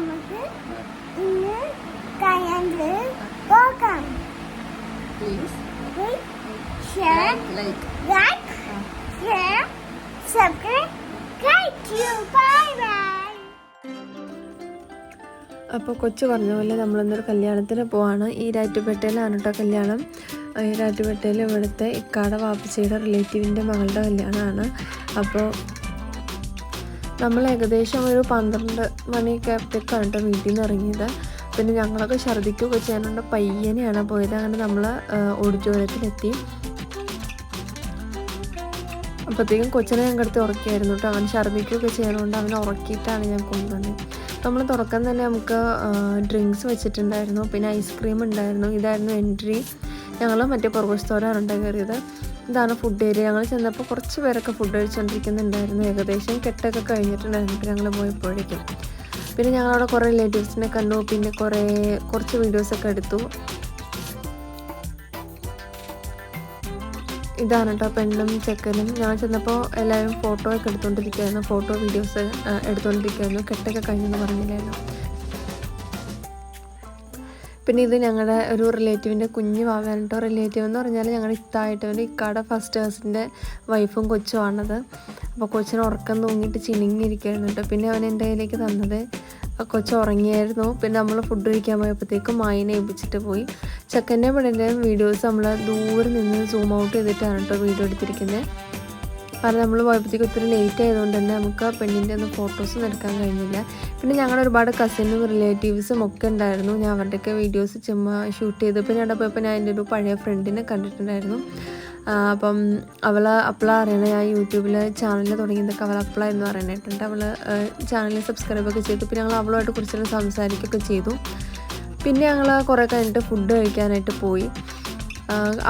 നമുക്ക് ഇന്ന് കയറിൽ പോകാം. Please share like like share subscribe thank you bye bye അപ്പോൾ കൊച്ചു പറഞ്ഞ പോലെ നമ്മളിന്നൊരു കല്യാണത്തിന് പോവാണ്. ഈ രാറ്റുപേട്ടയിലാണ് കേട്ടോ കല്യാണം. ഈ രാറ്റുപേട്ടയിൽ ഇവിടുത്തെ ഇക്കാട വാപ്പച്ചയുടെ റിലേറ്റീവിന്റെ മകളുടെ കല്യാണമാണ്. അപ്പോൾ നമ്മൾ ഏകദേശം ഒരു പന്ത്രണ്ട് മണിയൊക്കെ ആയപ്പോഴത്തേക്കാണ് കേട്ടോ വീട്ടിൽ നിന്ന് ഇറങ്ങിയത്. പിന്നെ ഞങ്ങളൊക്കെ ഛർദ്ദിക്കുകയൊക്കെ ചെയ്യാനുണ്ട്. പയ്യനെയാണ് പോയത്. അങ്ങനെ നമ്മൾ ഓഡിറ്റോറിയത്തിലെത്തി. അപ്പോഴത്തേക്കും കൊച്ചിനെ ഞങ്ങളുടെ അടുത്ത് ഉറക്കിയായിരുന്നു കേട്ടോ. അവൻ ഛർദ്ദിക്കുകയൊക്കെ ചെയ്യാനുണ്ട് അവനെ ഉറക്കിയിട്ടാണ് ഞാൻ കൊണ്ടുവന്നത്. നമ്മൾ തുറക്കാൻ തന്നെ നമുക്ക് ഡ്രിങ്ക്സ് വെച്ചിട്ടുണ്ടായിരുന്നു. പിന്നെ ഐസ്ക്രീം ഉണ്ടായിരുന്നു. ഇതായിരുന്നു എൻട്രി. ഞങ്ങൾ മറ്റേ പുറകുസ്തോരാണ് ഉണ്ടായി കയറിയത് ഇതാണ് ഫുഡ് ഏരിയ ഞങ്ങൾ ചെന്നപ്പോൾ കുറച്ച് പേരൊക്കെ ഫുഡ് കഴിച്ചുകൊണ്ടിരിക്കുന്നുണ്ടായിരുന്നു ഏകദേശം കെട്ടൊക്കെ കഴിഞ്ഞിട്ടുണ്ടായിരുന്നു. ഞങ്ങൾ പോയപ്പോഴേക്കും. പിന്നെ ഞങ്ങളവിടെ കുറേ റിലേറ്റീവ്സിനെ കണ്ടു. പിന്നെ കുറേ കുറച്ച് വീഡിയോസൊക്കെ എടുത്തു. ഇതാണ് കേട്ടോ പെണ്ണും ചെക്കനും. ഞാൻ ചെന്നപ്പോൾ എല്ലാവരും ഫോട്ടോ ഒക്കെ എടുത്തുകൊണ്ടിരിക്കുകയായിരുന്നു ഫോട്ടോ വീഡിയോസ് എടുത്തുകൊണ്ടിരിക്കുകയായിരുന്നു കെട്ടൊക്കെ കഴിഞ്ഞെന്ന് പറഞ്ഞില്ലായിരുന്നു. പിന്നെ ഇത് ഞങ്ങളുടെ ഒരു റിലേറ്റീവിന്റെ കുഞ്ഞു കേട്ടോ റിലേറ്റീവ് എന്ന് പറഞ്ഞാൽ ഞങ്ങളുടെ ഇത്തായിട്ട് ഇക്കാടെ ഫസ്റ്റ് ഹേഴ്സിന്റെ വൈഫും കൊച്ചുമാണത് അപ്പോൾ കൊച്ചിന് ഉറക്കം തൂങ്ങിയിട്ട് ചിനിങ്ങിയിരിക്കുകയാണ് കേട്ടോ. പിന്നെ അവൻ എന്റെ കയ്യിലേക്ക് തന്നത്. കൊച്ചു ഉറങ്ങിയായിരുന്നു. പിന്നെ നമ്മൾ ഫുഡ് കഴിക്കാൻ പോയപ്പോഴത്തേക്കും മായിനെ ഏൽപ്പിച്ചിട്ട് പോയി. ചെക്കന്റെ പെണ്ണിന്റെയും വീഡിയോസ് നമ്മൾ ദൂരെ നിന്ന് സൂം ഔട്ട് ചെയ്തിട്ടാണ് കേട്ടോ വീഡിയോ എടുത്തിരിക്കുന്നത് കാരണം നമ്മൾ പോയപ്പോഴത്തേക്ക് ഒത്തിരി ലേറ്റ് ആയതുകൊണ്ട് തന്നെ നമുക്ക് ആ പെണ്ണിന്റെ ഒന്നും ഫോട്ടോസും എടുക്കാൻ കഴിഞ്ഞില്ല. പിന്നെ ഞങ്ങളുടെ ഒരുപാട് കസിനും റിലേറ്റീവ്സും ഒക്കെ ഉണ്ടായിരുന്നു. ഞാൻ അവരുടെയൊക്കെ വീഡിയോസ് ചുമ്മാ ഷൂട്ട് ചെയ്തപ്പോൾ ഞാൻ അവിടെ പോയപ്പോൾ ഞാൻ എന്റെ ഒരു പഴയ ഫ്രണ്ടിനെ കണ്ടിട്ടുണ്ടായിരുന്നു. അപ്പം അവൾ അപ്പോഴാണ് അറിയണ ഞാൻ യൂട്യൂബിൽ ചാനൽ തുടങ്ങിയതൊക്കെ അവൾ എന്ന് അറിയണായിട്ടുണ്ട് അവൾ ചാനൽ സബ്സ്ക്രൈബ് ഒക്കെ ചെയ്തു. പിന്നെ ഞങ്ങൾ അവളുമായിട്ട് കുറച്ചൊരു സംസാരിക്കുകയൊക്കെ ചെയ്തു. പിന്നെ ഞങ്ങൾ കുറേ കഴിഞ്ഞിട്ട് ഫുഡ് കഴിക്കാനായിട്ട് പോയി.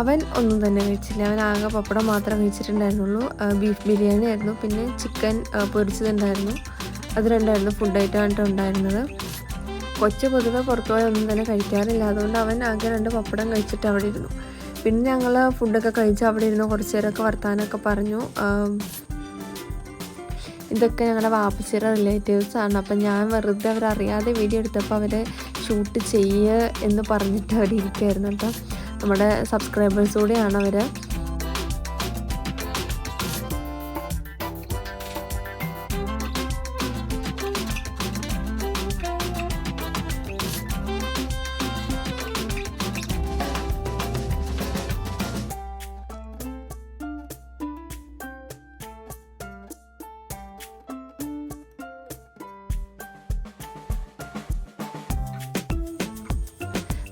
അവൻ ഒന്നും തന്നെ കഴിച്ചില്ല. അവൻ ആകെ പപ്പടം മാത്രം കഴിച്ചിട്ടുണ്ടായിരുന്നുള്ളൂ. ബീഫ് ബിരിയാണി ആയിരുന്നു. പിന്നെ ചിക്കൻ പൊരിച്ചതുണ്ടായിരുന്നു. അത് രണ്ടായിരുന്നു ഫുഡായിട്ടാണ് ഉണ്ടായിരുന്നത്. കൊച്ചു പൊതുവെ പുറത്തു പോയി ഒന്നും തന്നെ കഴിക്കാറില്ല. അതുകൊണ്ട് അവൻ ആകെ രണ്ട് പപ്പടം കഴിച്ചിട്ട് അവിടെ ഇരുന്നു. പിന്നെ ഞങ്ങൾ ഫുഡൊക്കെ കഴിച്ച് അവിടെ ഇരുന്ന് കുറച്ച് നേരമൊക്കെ വർത്താനമൊക്കെ പറഞ്ഞു. ഇതൊക്കെ ഞങ്ങളുടെ വാപ്പച്ചിയുടെ റിലേറ്റീവ്സ് ആണ്. അപ്പം ഞാൻ വെറുതെ അവരറിയാതെ വീഡിയോ എടുത്തപ്പോൾ അവരെ ഷൂട്ട് ചെയ്യുക എന്ന് പറഞ്ഞിട്ട് അവരിയ്ക്കായിരുന്നു അപ്പം നമ്മുടെ സബ്സ്ക്രൈബേഴ്സ് കൂടിയാണ് അവർ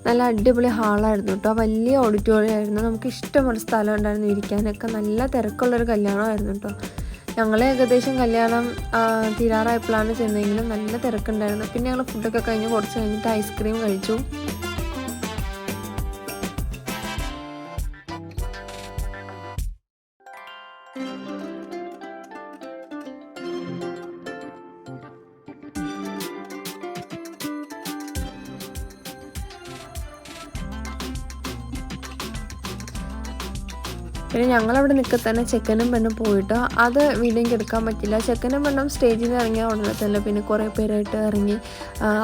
നല്ല അടിപൊളി ഹാളായിരുന്നു കേട്ടോ. വലിയ ഓഡിറ്റോറിയം ആയിരുന്നു. നമുക്ക് ഇഷ്ടമുള്ള സ്ഥലം ഉണ്ടായിരുന്നു ഇരിക്കാനൊക്കെ. നല്ല തിരക്കുള്ളൊരു കല്യാണമായിരുന്നു കേട്ടോ. ഞങ്ങൾ ഏകദേശം കല്യാണം തീരാറായപ്പോഴാണ് ചെന്നെങ്കിലും നല്ല തിരക്കുണ്ടായിരുന്നു. പിന്നെ ഞങ്ങൾ ഫുഡൊക്കെ കഴിഞ്ഞ് കുറച്ച് കഴിഞ്ഞിട്ട് ഐസ്ക്രീം കഴിച്ചു. പിന്നെ ഞങ്ങളവിടെ നിൽക്കെ തന്നെ ചെക്കനും പെണ്ണും പോയിട്ട് അത് വീഡിയോയ്ക്ക് എടുക്കാൻ പറ്റില്ല. ചെക്കനും പെണ്ണും സ്റ്റേജിൽ നിന്ന് ഇറങ്ങിയ ഉടനെ തന്നെ പിന്നെ കുറേ പേരായിട്ട് ഇറങ്ങി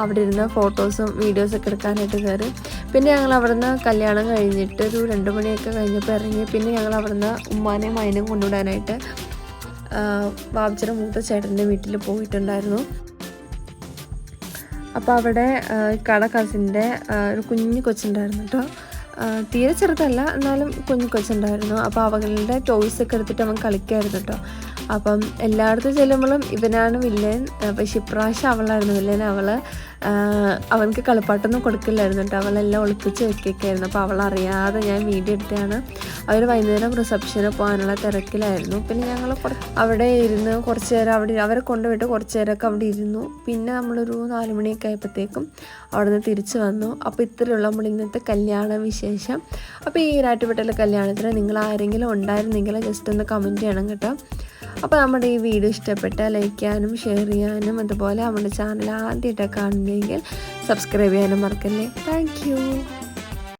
അവിടെ ഇരുന്ന് ഫോട്ടോസും വീഡിയോസൊക്കെ എടുക്കാനായിട്ട് കയറി. പിന്നെ ഞങ്ങൾ അവിടുന്ന് കല്യാണം കഴിഞ്ഞിട്ട് ഒരു രണ്ട് മണിയൊക്കെ കഴിഞ്ഞപ്പോൾ ഇറങ്ങി. പിന്നെ ഞങ്ങൾ അവിടുന്ന് ഉമ്മാനെയും മൈനും കൊണ്ടുവിടാനായിട്ട് ബാബിച്ചിയുടെ മൂത്ത ചേട്ടന്റെ വീട്ടിൽ പോയിട്ടുണ്ടായിരുന്നു. അപ്പോൾ അവിടെ കട കസിന്റെ ഒരു കുഞ്ഞു കൊച്ചുണ്ടായിരുന്നു കേട്ടോ തീരെ ചെറുതല്ല എന്നാലും കുഞ്ഞു കൊച്ചുണ്ടായിരുന്നു. അപ്പോൾ അവകളുടെ ടോയ്സ് ഒക്കെ എടുത്തിട്ട് അവൻ കളിക്കായിരുന്നു കേട്ടോ അപ്പം എല്ലായിടത്തും ചെല്ലുമ്പോഴും ഇവനാണ് വില്ലൻ. പക്ഷെ ഇപ്രാവശ്യം അവളായിരുന്നു വില്ലൻ. അവൾ അവനക്ക് കളിപ്പാട്ടൊന്നും കൊടുക്കില്ലായിരുന്നു കേട്ടോ. അവളെല്ലാം ഒളിപ്പിച്ച് വെക്കൊക്കെയായിരുന്നു. അപ്പോൾ അവളറിയാതെ ഞാൻ വീഡിയോ എടുത്തതാണ്. അവർ വൈകുന്നേരം റിസപ്ഷന് പോകാനുള്ള തിരക്കിലായിരുന്നു. പിന്നെ ഞങ്ങൾ അവിടെ ഇരുന്ന് കുറച്ച് നേരം അവിടെ അവരെ കൊണ്ടുപോയിട്ട് കുറച്ച് നേരമൊക്കെ അവിടെ ഇരുന്നു. പിന്നെ നമ്മളൊരു നാല് മണിയൊക്കെ ആയപ്പോഴത്തേക്കും അവിടെ നിന്ന് തിരിച്ചു വന്നു. അപ്പോൾ ഇത്രയുള്ള നമ്മൾ ഇന്നത്തെ കല്യാണ വിശേഷം. അപ്പോൾ ഈ ഈരാട്ടുപെട്ടലെ കല്യാണത്തിന് നിങ്ങൾ ആരെങ്കിലും ഉണ്ടായിരുന്നെങ്കിൽ ജസ്റ്റ് ഒന്ന് കമന്റ് ചെയ്യണം കേട്ടോ. അപ്പോൾ നമ്മുടെ ഈ വീഡിയോ ഇഷ്ടപ്പെട്ടാൽ ലൈക്ക് ചെയ്യാനും ഷെയർ ചെയ്യാനും അതുപോലെ നമ്മുടെ ചാനൽ ആദ്യമായിട്ടൊക്കെ കാണുന്നെങ്കിൽ സബ്സ്ക്രൈബ് ചെയ്യാനും മറക്കല്ലേ. താങ്ക്